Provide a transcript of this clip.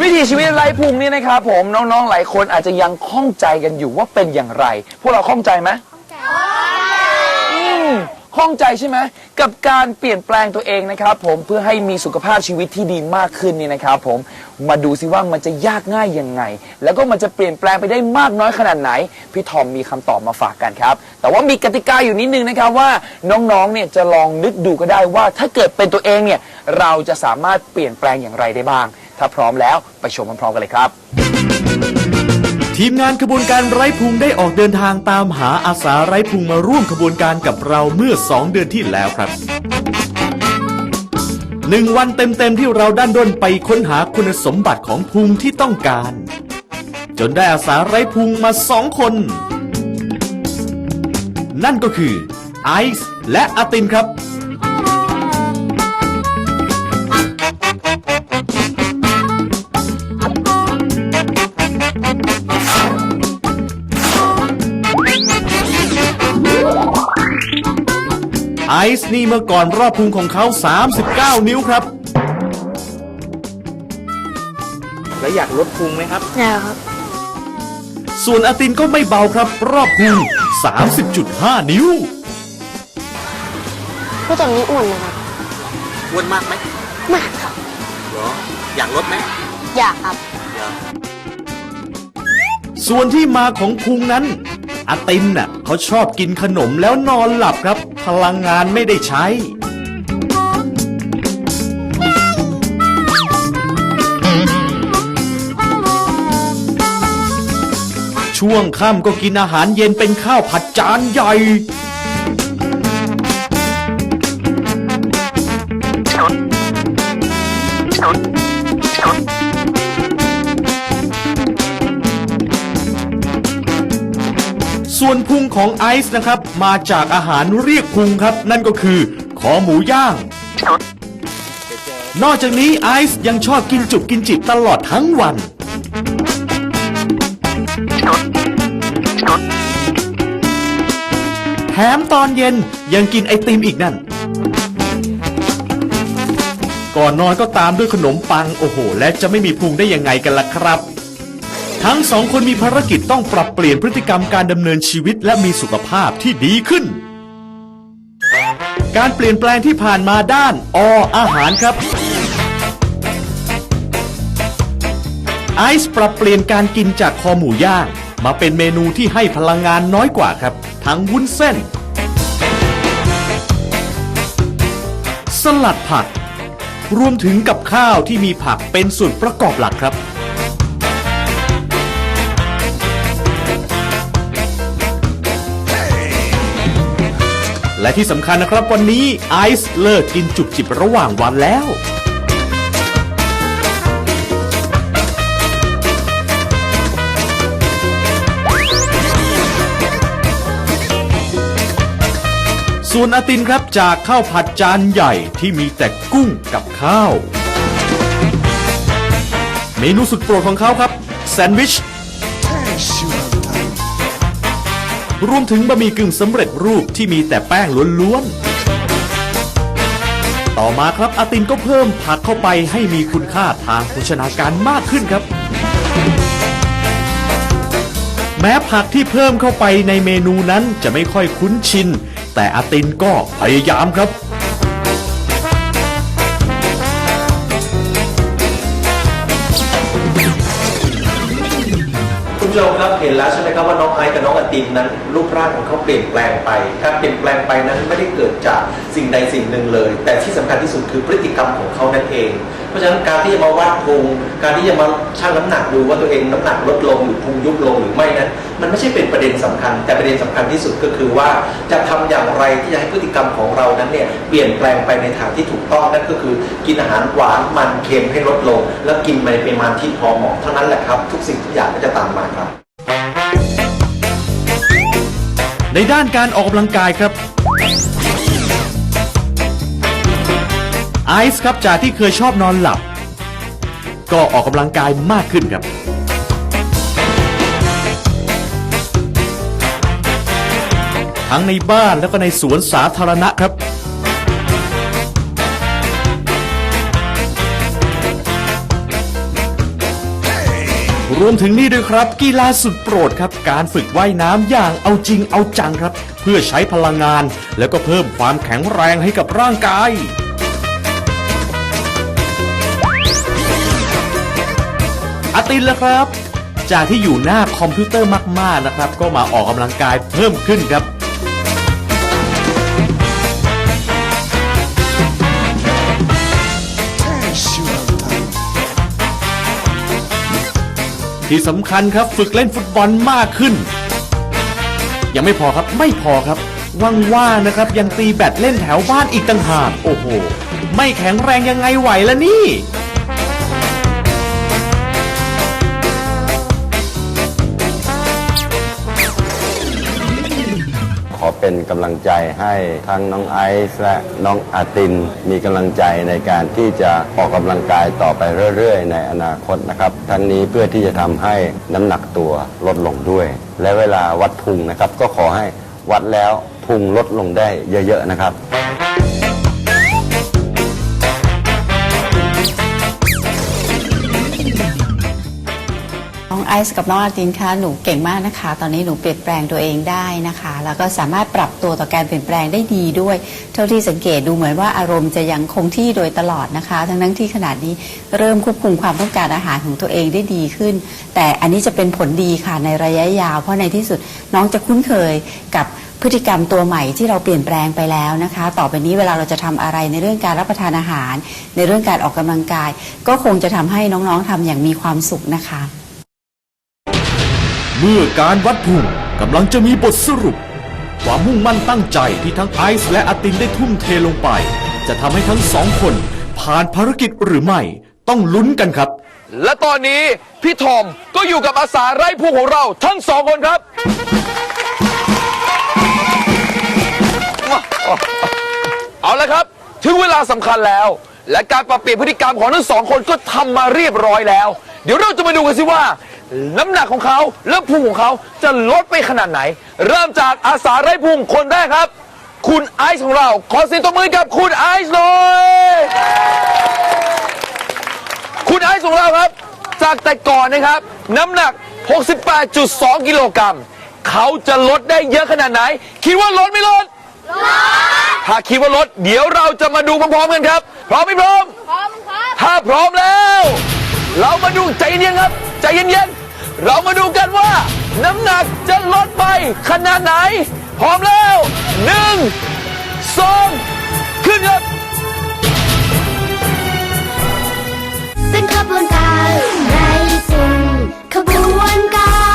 วิถีชีวิตไร้พุงนี่นะครับผมน้องๆหลายคนอาจจะยังข้องใจกันอยู่ว่าเป็นอย่างไร พวกเราข้องใจไหมอืมข้องใจใช่ไหมกับการเปลี่ยนแปลงตัวเองนะครับ ผมเพื่อให้มีสุขภาพชีวิตที่ดีมากขึ้นนี่นะครับ ผมมาดูซิว่ามันจะยากง่ายยังไง แล้วก็มันจะเปลี่ยนแปลงไปได้มากน้อยขนาดไหน พี่ทอมมีคำตอบมาฝากกันครับ แต่ว่ามีกติกาอยู่นิดนึงนะครับว่าน้องๆเนี่ยจะลองนึกดูก็ได้ว่า ถ้าเกิดเป็นตัวเองเนี่ยเราจะสามารถเปลี่ยนแปลงอย่างไรได้บ้าง ถ้าพร้อมแล้วไปชมพร้อมๆกันเลยครับ ทีมงานขบวนการไร้พุงได้ออกเดินทางตามหาอาสาไร้พุงมาร่วมขบวนการกับเราเมื่อ 2 เดือนที่แล้วครับหนึ่งวันเต็มๆที่เราด้านด้นไปค้นหาคุณสมบัติของพุงที่ต้องการ จนได้อาสาไร้พุงมาสองคน นั่นก็คือไอซ์และอาตินครับ ซ์นี่เมื่อก่อนรอบพุงของเขา 39 นิ้วครับ แล้วอยากลดพุงไหมครับนะครับ ส่วนอาตินก็ไม่เบาครับ รอบพุง 30.5 นิ้วผู้ตอนนี้อ้วนนะครับอ้วนมากไหมมากครับเหรออยากลดไหมอยากครับ เหรอส่วนที่มาของพุงนั้นอาตินน่ะเขาชอบกินขนมแล้วนอนหลับครับ พลังงานไม่ได้ใช้ ช่วงค่ำก็กินอาหารเย็นเป็นข้าวผัดจานใหญ่ ส่วนพุงของไอซ์นะครับ มาจากอาหารเรียกพุงครับ นั่นก็คือคอหมูย่าง นอกจากนี้ไอซ์ยังชอบกินจุบกินจิบตลอดทั้งวัน แถมตอนเย็นยังกินไอติมอีกนั่น ก่อนนอนก็ตามด้วยขนมปัง โอ้โห และจะไม่มีพุงได้ยังไงกันล่ะครับ ทั้งสองคนมีภารกิจต้องปรับเปลี่ยนพฤติกรรมการดำเนินชีวิตและมีสุขภาพที่ดีขึ้น การเปลี่ยนแปลงที่ผ่านมาด้านออาหารครับ ไอซ์ปรับเปลี่ยนการกินจากคอหมูย่าง มาเป็นเมนูที่ให้พลังงานน้อยกว่าครับ ทั้งวุ้นเส้น สลัดผัก รวมถึงกับข้าวที่มีผักเป็นส่วนประกอบหลักครับ และที่สำคัญนะครับวันนี้ไอซ์เลิกกินจุบจิบระหว่างวันแล้ว ส่วนอาตินครับจากข้าวผัดจานใหญ่ที่มีแต่กุ้งกับข้าว เมนูสุดโปรดของเขาครับ แซนด์วิช รวมถึงบะหมี่กึ่งสำเร็จรูปที่มีแต่แป้งล้วนๆ ต่อมาครับอาตินก็เพิ่มผักเข้าไปให้มีคุณค่าทางโภชนาการมากขึ้นครับ แม้ผักที่เพิ่มเข้าไปในเมนูนั้นจะไม่ค่อยคุ้นชิน แต่อาตินก็พยายามครับ ผู้ชมครับเห็นแล้วใช่ไหมครับว่าน้องไอซ์กับน้องอตินนั้นรูปร่างของเขาเปลี่ยนแปลงไปการเปลี่ยนแปลงไปนั้นไม่ได้เกิดจากสิ่งใดสิ่งหนึ่งเลย แต่ที่สำคัญที่สุดคือพฤติกรรมของเขานั่นเอง ราะฉะนั้นการที่จะมาวัดพุงการที่จะมาชั่งน้ำหนักดูว่าตัวเองน้ำหนักลดลงหรือพุงยุบลงหรือไม่นั้น มันไม่ใช่เป็นประเด็นสำคัญ แต่ประเด็นสำคัญที่สุดก็คือว่าจะทำอย่างไรที่จะให้พฤติกรรมของเรานั้นเนี่ยเปลี่ยนแปลงไปในทางที่ถูกต้องนั่นก็คือ กินอาหารหวานมันเค็มให้ลดลง แล้วกินในปริมาณที่พอเหมาะเท่านั้นแหละครับ ทุกสิ่งทุกอย่างก็จะตามมาครับ ในด้านการออกกำลังกายครับ ซ์ครับจากที่เคยชอบนอนหลับ ก็ออกกำลังกายมากขึ้นครับ ทั้งในบ้านแล้วก็ในสวนสาธารณะครับ รวมถึงนี่ด้วยครับกีฬาสุดโปรดครับ การฝึกว่ายน้ำอย่างเอาจริงเอาจังครับ เพื่อใช้พลังงาน แล้วก็เพิ่มความแข็งแรงให้กับร่างกาย ตินแล้วครับ จากที่อยู่หน้าคอมพิวเตอร์มากๆนะครับ ก็มาออกกำลังกายเพิ่มขึ้นครับที่สำคัญครับฝึกเล่นฟุตบอลมากขึ้น ยังไม่พอครับไม่พอครับว่างๆนะครับ ยังตีแบดเล่นแถวบ้านอีกต่างหากโอ้โห ไม่แข็งแรงยังไงไหวล่ะนี่ เป็นกำลังใจให้ทั้งน้องไอซ์และน้องอาติน มีกำลังใจในการที่จะออกกำลังกายต่อไปเรื่อยๆ ในอนาคตนะครับ ทั้งนี้เพื่อที่จะทำให้น้ำหนักตัวลดลงด้วย และเวลาวัดพุงนะครับ ก็ขอให้วัดแล้วพุงลดลงได้เยอะๆนะครับ องไอซ์กับน้องอาตินคะหนูเก่งมากนะคะ ตอนนี้หนูเปลี่ยนแปลงตัวเองได้นะคะ แล้วก็สามารถปรับตัวต่อการเปลี่ยนแปลงได้ดีด้วย เท่าที่สังเกตดูเหมือนว่าอารมณ์จะยังคงที่โดยตลอดนะคะ ทั้งนั้นที่ขนาดนี้เริ่มควบคุมความต้องการอาหารของตัวเองได้ดีขึ้น แต่อันนี้จะเป็นผลดีค่ะในระยะยาว เพราะในที่สุดน้องจะคุ้นเคยกับพฤติกรรมตัวใหม่ที่เราเปลี่ยนแปลงไปแล้วนะคะ ต่อไปนี้เวลาเราจะทำอะไรในเรื่องการรับประทานอาหาร ในเรื่องการออกกำลังกาย ก็คงจะทำให้น้องๆทำอย่างมีความสุขนะคะ เมื่อการวัดพุงกำลังจะมีบทสรุป ความมุ่งมั่นตั้งใจที่ทั้งไอซ์และอาตินได้ทุ่มเทลงไป จะทำให้ทั้งสองคน ผ่านภารกิจหรือไม่ต้องลุ้นกันครับ และตอนนี้พี่ทอมก็อยู่กับอาสาไร่พุงของเราทั้งสองคนครับ เอาละครับ ถึงเวลาสำคัญแล้ว และการปรับเปลี่ยนพฤติกรรมของทั้งสองคนก็ทำมาเรียบร้อยแล้ว เดี๋ยวเราจะมาดูกันสิว่า น้ำหนักของเขาและพุงของเขาจะลดไปขนาดไหน เริ่มจากอาสาไร่พุงคนแรกครับ คุณไอซ์ของเรา ขอเสียงตบมือกับคุณไอซ์หน่อยคุณไอซ์ของเราครับ จากแต่ก่อนนะครับ น้ำหนัก 68.2 กิโลกรัมเขาจะลดได้เยอะขนาดไหน คิดว่าลดไม่ลดถ้าคิดว่าลดเดี๋ยวเราจะมาดูพร้อมๆกันครับ พร้อมไม่พร้อม พร้อมครับ ถ้าพร้อมแล้ว เรามาดูใจเย็นๆครับ ใจเย็นๆ เรามาดูกันว่า น้ำหนักจะลดไปขนาดไหน พร้อมแล้วหนึ่งสองขึ้นครับ เป็นขบวนการในสุ่ขบวนการ